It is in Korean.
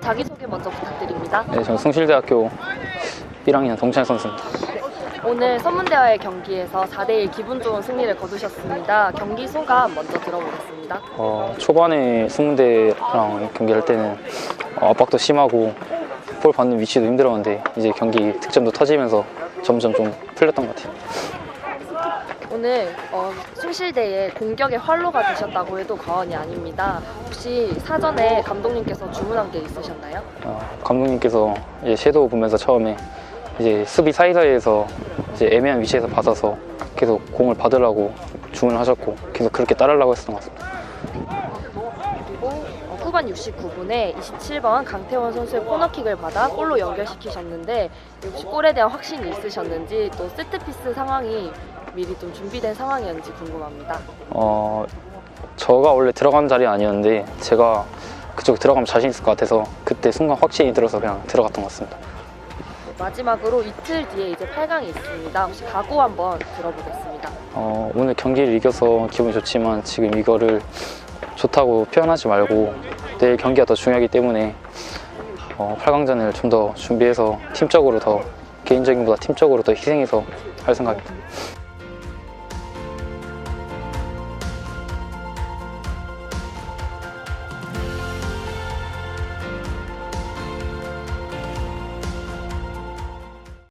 자기소개 먼저 부탁드립니다. 네, 저는 숭실대학교 1학년 동찬 선수입니다. 오늘 선문대와의 경기에서 4대1 기분 좋은 승리를 거두셨습니다. 경기 소감 먼저 들어보겠습니다. 어, 초반에 승문대랑 경기할 때는 어, 압박도 심하고 볼 받는 위치도 힘들었는데 이제 경기 득점도 터지면서 점점 좀 풀렸던 것 같아요. 오늘 어, 숭실대에 공격의 활로가 되셨다고 해도 과언이 아닙니다. 혹시 사전에 감독님께서 주문한 게 있으셨나요? 어, 감독님께서 이제 섀도우 보면서 처음에 이제 수비 사이사이에서 이제 애매한 위치에서 받아서 계속 공을 받으라고 주문하셨고 계속 그렇게 따르려고 했었던 것 같습니다. 그리고 어, 후반 69분에 27번 강태원 선수의 코너킥을 받아 골로 연결시키셨는데 혹시 골에 대한 확신이 있으셨는지 또 세트피스 상황이 미리 좀 준비된 상황이었는지 궁금합니다. 어, 저가 원래 들어간 자리 아니었는데 제가 그쪽 들어가면 자신 있을 것 같아서 그때 순간 확신이 들어서 그냥 들어갔던 것 같습니다. 마지막으로 이틀 뒤에 이제 8강이 있습니다. 혹시 각오 한번 들어보겠습니다. 어, 오늘 경기를 이겨서 기분이 좋지만 지금 이거를 좋다고 표현하지 말고 내일 경기가 더 중요하기 때문에 어, 8강전을 좀 더 준비해서 팀적으로 더 개인적인 보다 팀적으로 더 희생해서 할 생각입니다.